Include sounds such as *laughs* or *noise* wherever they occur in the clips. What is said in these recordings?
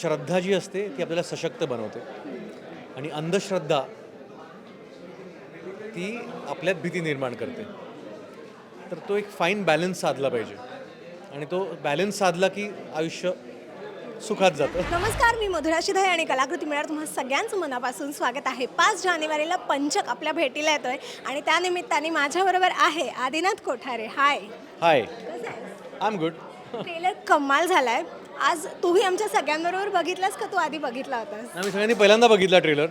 श्रद्धा जी असते ती आपल्याला सशक्त बनवते. आणि अंधश्रद्धा ती आपल्यात भीती निर्माण करते. तर तो एक फाईन बॅलन्स साधला पाहिजे. आणि तो बॅलन्स साधला की आयुष्य सुखात जातं. नमस्कार मी मधुरा शिधाई आणि कलाकृती मिळणार तुम्हा सगळ्यांचं मनापासून स्वागत आहे. पाच जानेवारीला पंचक आपल्या भेटीला येतोय आणि त्यानिमित्ताने माझ्याबरोबर आहे Adinath Kothare. Hi hi I am good trailer कमाल झालाय. आज तूही आमच्या सगळ्यांबरोबर बघितलास का? तू आधी बघितला होतास. आम्ही सगळ्यांनी पहिल्यांदा बघितला ट्रेलर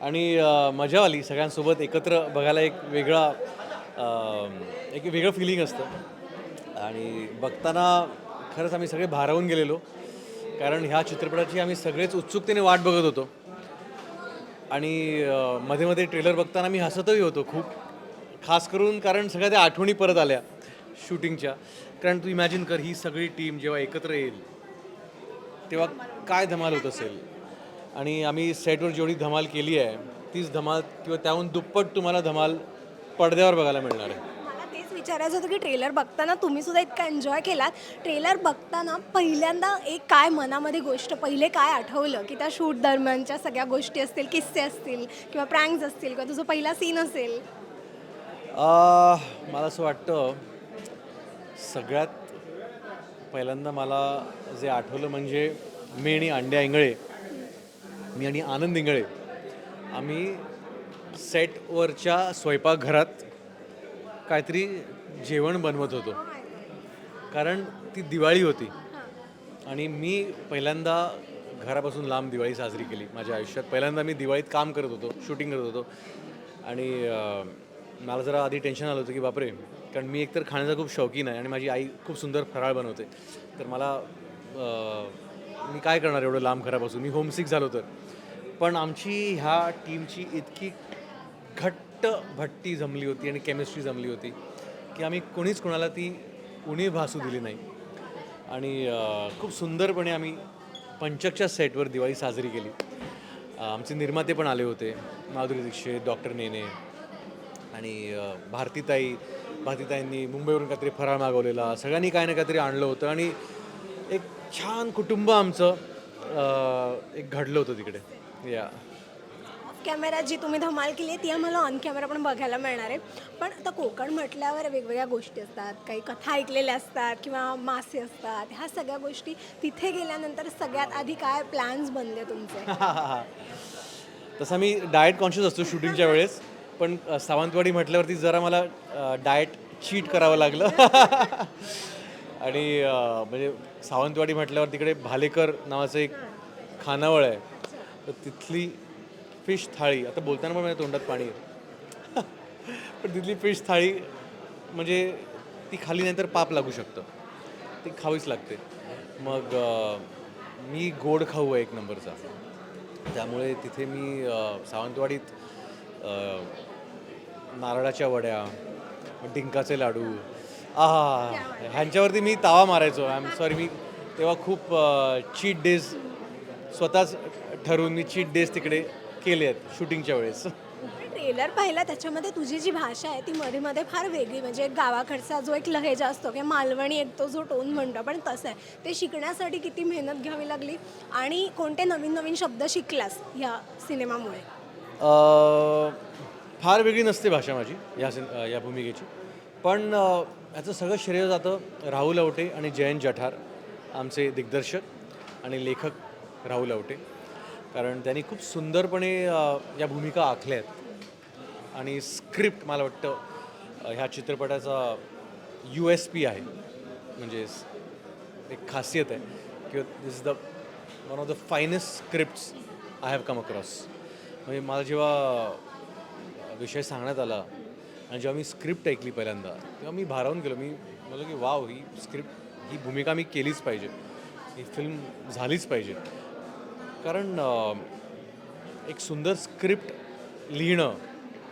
आणि मजा आली. सगळ्यांसोबत एकत्र बघायला एक वेगळा एक वेगळं फिलिंग असतं. आणि बघताना खरंच आम्ही सगळे भारावून गेलेलो. कारण ह्या चित्रपटाची आम्ही सगळेच उत्सुकतेने वाट बघत होतो. आणि मध्ये मध्ये ट्रेलर बघताना मी हसतही होतो खूप. खास करून कारण सगळ्या त्या आठवणी परत आल्या शूटिंगच्या कारण तू इमॅजिन कर ही सगळी टीम जेव्हा एकत्र येईल तेव्हा काय धमाल होत असेल? आणि आम्ही सेटवर जेवढी धमाल केली आहे तीच धमाल किंवा त्याहून दुप्पट तुम्हाला धमाल पडद्यावर बघायला मिळणार आहे. मला तेच विचारायचं होतं की ट्रेलर बघताना तुम्ही सुद्धा इतका एन्जॉय केलात? ट्रेलर बघताना पहिल्यांदा एक काय मनामध्ये गोष्ट पहिले काय आठवलं? की त्या शूट दरम्यानच्या सगळ्या गोष्टी असतील किस्से असतील किंवा प्रँक्स असतील किंवा तुझा पहिला सीन असेल? आह, मला असं वाटतं सगळ्यात पहिल्यांदा मला जे आठवलं म्हणजे मी आणि अंड्या इंगळे मी आणि आनंद इंगळे आम्ही सेटवरच्या स्वयंपाकघरात काहीतरी जेवण बनवत होतो. कारण ती दिवाळी होती. आणि मी पहिल्यांदा घरापासून लांब दिवाळी साजरी केली. माझ्या आयुष्यात पहिल्यांदा मी दिवाळीत काम करत होतो शूटिंग करत होतो. आणि मला जरा आधी टेन्शन आलं होतं की बापरे कारण मी एकतर खाण्याचा खूप शौकीन आहे आणि माझी आई खूप सुंदर फराळ बनवते. तर मला मी काय करणार एवढं लांब घरापासून? मी होमसिक झालो तर. पण आमची ह्या टीमची इतकी घट्ट भट्टी जमली होती आणि केमिस्ट्री जमली होती की आम्ही कोणीच कोणाला ती उणीव भासू दिली नाही. आणि खूप सुंदरपणे आम्ही पंचकच्या सेटवर दिवाळी साजरी केली. आमचे निर्माते पण आले होते. माधुरी दीक्षित डॉक्टर नेने आणि भारतीताई भारतीताईंनी मुंबईवरून काहीतरी फराळ मागवलेला सगळ्यांनी काही ना काहीतरी आणलं होतं आणि एक छान कुटुंब आमचं अं, एक घडलं होतं तिकडे. या. ऑफ कॅमेरा जी तुम्ही धमाल केली आहे ती आम्हाला ऑन कॅमेरा पण बघायला मिळणार आहे. पण आता कोकण म्हटल्यावर वेगवेगळ्या गोष्टी असतात. काही कथा ऐकलेल्या असतात किंवा मासे असतात. ह्या सगळ्या गोष्टी तिथे गेल्यानंतर सगळ्यात आधी काय प्लॅन्स बनले तुमचे? तसा मी डाएट कॉन्शियस असतो शूटिंगच्या वेळेस. पण अ, सावंतवाडी म्हटल्यावरती जरा मला डाएट चीट करावं लागलं. *laughs* आणि म्हणजे सावंतवाडी म्हटल्यावर तिकडे भालेकर नावाचं एक खानावळ आहे. तर तिथली फिश थाळी आता बोलताना पण माझ्या तोंडात पाणी आहे. *laughs* पण तिथली फिश थाळी म्हणजे ती खाली नाहीतर पाप लागू शकतं. ती खावीच लागते. मग मी गोड खाऊ आहे एक नंबरचा. त्यामुळे तिथे मी सावंतवाडीत नारळाच्या वड्या डिंकाचे लाडू आहा ह्यांच्यावरती मी तावा मारायचो. आय एम सॉरी मी तेव्हा खूप चीट डेज स्वतःच ठरवून मी चीट डेज तिकडे केले आहेत शूटिंगच्या वेळेस. ट्रेलर पाहिला त्याच्यामध्ये तुझी जी भाषा आहे ती मध्ये मध्ये फार वेगळी. म्हणजे एक गावाकडचा जो एक लहेजा असतो किंवा मालवणी एक तो जो टोन म्हणतो पण तसं आहे. ते शिकण्यासाठी किती मेहनत घ्यावी लागली? आणि कोणते नवीन नवीन शब्द शिकलास ह्या सिनेमामुळे? फार वेगळी नसते भाषा माझी या सिन या भूमिकेची. पण याचं सगळं श्रेय जातं राहुल आवटे आणि जयंत जठार आमचे दिग्दर्शक आणि लेखक राहुल आवटे कारण त्यांनी खूप सुंदरपणे या भूमिका आखल्या आहेत. आणि स्क्रिप्ट मला वाटतं ह्या चित्रपटाचा यू एस पी आहे. म्हणजे एक खासियत आहे. किंवा this is the one of the finest scripts I have come across म्हणजे मला जेव्हा विषय सांगण्यात आला आणि जेव्हा मी स्क्रिप्ट ऐकली पहिल्यांदा तेव्हा मी भारावून गेलो. मी म्हणलो की वाव ही स्क्रिप्ट ही भूमिका मी केलीच पाहिजे. ही फिल्म झालीच पाहिजे. कारण एक सुंदर स्क्रिप्ट लिहिणं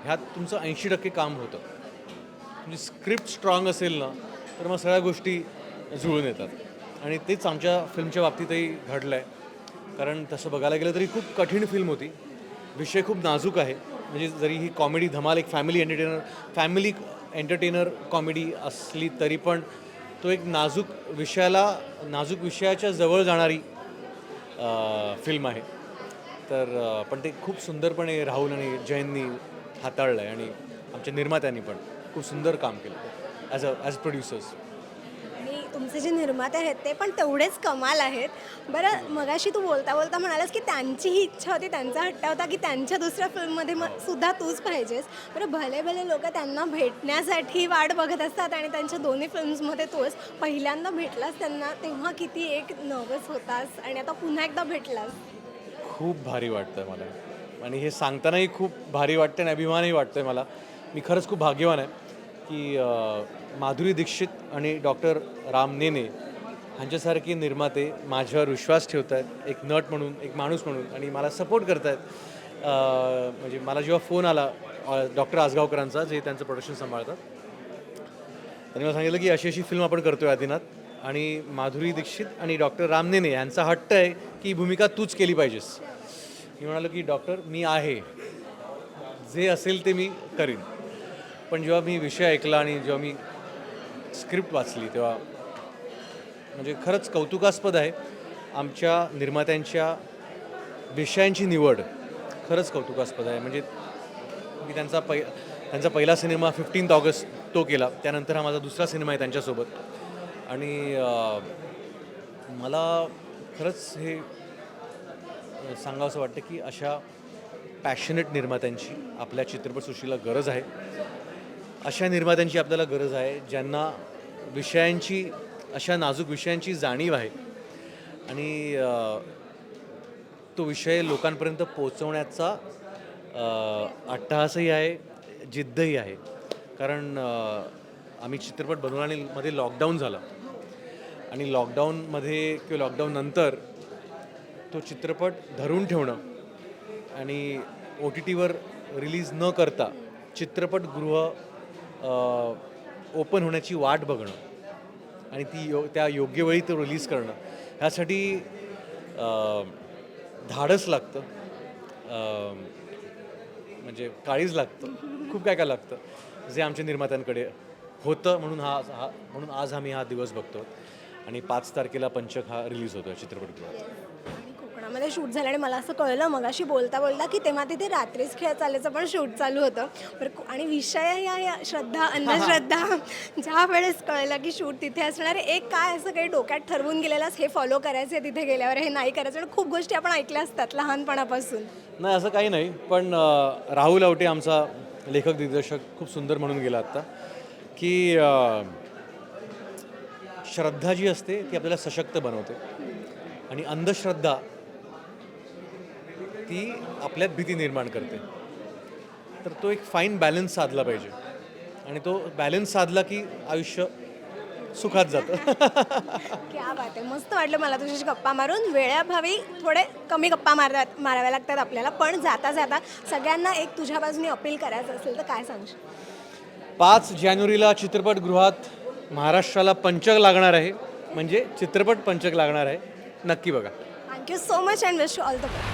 ह्यात तुमचं ऐंशी टक्के काम होतं. म्हणजे स्क्रिप्ट स्ट्रॉंग असेल ना तर मग सगळ्या गोष्टी जुळून येतात. आणि तेच आमच्या फिल्मच्या बाबतीतही घडलं आहे कारण तसं बघायला गेलं तरी खूप कठीण फिल्म होती. विषय खूप नाजूक आहे. म्हणजे जरी ही कॉमेडी धमाल एक family entertainer family entertainer comedy असली तरी पण तो एक नाजूक विषयाला नाजूक विषयाच्या जवळ जाणारी फिल्म आहे. तर पण ते खूप सुंदरपणे राहुल आणि जैननी हाताळलं आहे आणि आमच्या निर्मात्यांनी पण खूप सुंदर काम केलं. ॲज अ ॲज प्रोड्युसर्स तुमचे जे निर्माते आहेत ते पण तेवढेच कमाल आहेत. बरं मगाशी तू बोलता बोलता म्हणालास की त्यांची ही इच्छा होती त्यांचा हट्ट होता की त्यांच्या दुसऱ्या फिल्ममध्ये मग सुद्धा तूच पाहिजेस. बरं भले भले लोक त्यांना भेटण्यासाठी वाट बघत असतात आणि त्यांच्या दोन्ही फिल्म्समध्ये तूच पहिल्यांदा भेटलास त्यांना तेव्हा किती एक नर्वस होतास आणि आता पुन्हा एकदा भेटलास? खूप भारी वाटतं मला. आणि हे सांगतानाही खूप भारी वाटतं आणि अभिमानही वाटतं आहे मला. मी खरंच खूप भाग्यवान आहे. की माधुरी दीक्षित आणि डॉक्टर राम नेने ह्यांच्यासारखे निर्माते माझ्यावर विश्वास ठेवत आहेत एक नट म्हणून एक माणूस म्हणून आणि मला सपोर्ट करत आहेत म्हणजे मला जेव्हा फोन आला डॉक्टर आसगावकरांचा जे त्यांचं प्रोडक्शन सांभाळतात त्यांनी मला सांगितलं की अशी अशी फिल्म आपण करतोय आदिनाथ आणि माधुरी दीक्षित आणि डॉक्टर रामनेने यांचा हट्ट आहे की भूमिका तूच केली पाहिजेस. मी म्हणालो की डॉक्टर मी आहे. जे असेल ते मी करीन. पण जेव्हा मी विषय ऐकला आणि जेव्हा मी स्क्रिप्ट वाचली तेव्हा म्हणजे खरंच कौतुकास्पद आहे. आमच्या निर्मात्यांच्या विषयांची निवड खरंच कौतुकास्पद आहे. म्हणजे मी त्यांचा पै त्यांचा पहिला सिनेमा फिफ्टीन्थ ऑगस्ट तो केला. त्यानंतर हा माझा दुसरा सिनेमा आहे त्यांच्यासोबत. आणि मला खरंच हे सांगावं सांगावंसं वाटतं की अशा पॅशनेट निर्मात्यांची आपल्या चित्रपटसृष्टीला गरज आहे. अशा निर्मात्यांची आपल्याला गरज आहे ज्यांना विषयांची अशा नाजूक विषयांची जाणीव आहे. आणि तो विषय लोकांपर्यंत पोचवण्याचा अट्टहासही आहे जिद्दही आहे. कारण आम्ही चित्रपट बनवण्यामध्ये लॉकडाऊन झाला. आणि लॉकडाऊनमध्ये किंवा लॉकडाऊननंतर तो चित्रपट धरून ठेवणं आणि ओ टी टीवर रिलीज न करता चित्रपटगृह ओपन होण्याची वाट बघणं आणि ती यो त्या योग्य वेळी तो रिलीज करणं ह्यासाठी धाडस लागतं. म्हणजे काळीज लागतं. खूप काय काय लागतं. जे आमच्या निर्मात्यांकडे होतं म्हणून हा हा म्हणून आज आम्ही हा दिवस बघतो आणि पाच तारखेला पंचक हा रिलीज होतो चित्रपटगृहात. कोकणामध्ये शूट झालं आणि मला असं कळलं मगाशी बोलता बोलता की तेव्हा तिथे रात्रीच खेळ चालायचं पण शूट चालू होतं. बरं को- आणि विषय या श्रद्धा अंधश्रद्धा ज्या वेळेस कळलं की शूट तिथे असणार आहे एक काय असं काही डोक्यात ठरवून गेलेलास हे फॉलो करायचं आहे तिथे गेल्यावर हे नाही करायचं. आणि खूप गोष्टी आपण ऐकल्या असतात लहानपणापासून. नाही असं काही नाही. पण राहुल आवटे आमचा लेखक दिग्दर्शक खूप सुंदर म्हणून गेला आत्ता. की श्रद्धा जी असते ती आपल्याला सशक्त बनवते. आणि अंधश्रद्धा ती आपल्यात भीती निर्माण करते. तर तो एक फाईन बॅलन्स साधला पाहिजे. आणि तो बॅलन्स साधला की आयुष्य सुखात जातं. *laughs* क्या बात आहे. मस्त वाटलं मला तुझ्याशी गप्पा मारून. वेळाभावी थोडे कमी गप्पा मारतात माराव्या लागतात आपल्याला पण जाता जाता सगळ्यांना एक तुझ्या बाजूने अपील करायचं असेल तर काय सांगशील? पाच जानेवारीला चित्रपटगृहात महाराष्ट्राला पंचक लागणार आहे. म्हणजे चित्रपट पंचक लागणार आहे. नक्की बघा. Thank you so much and wish you all the best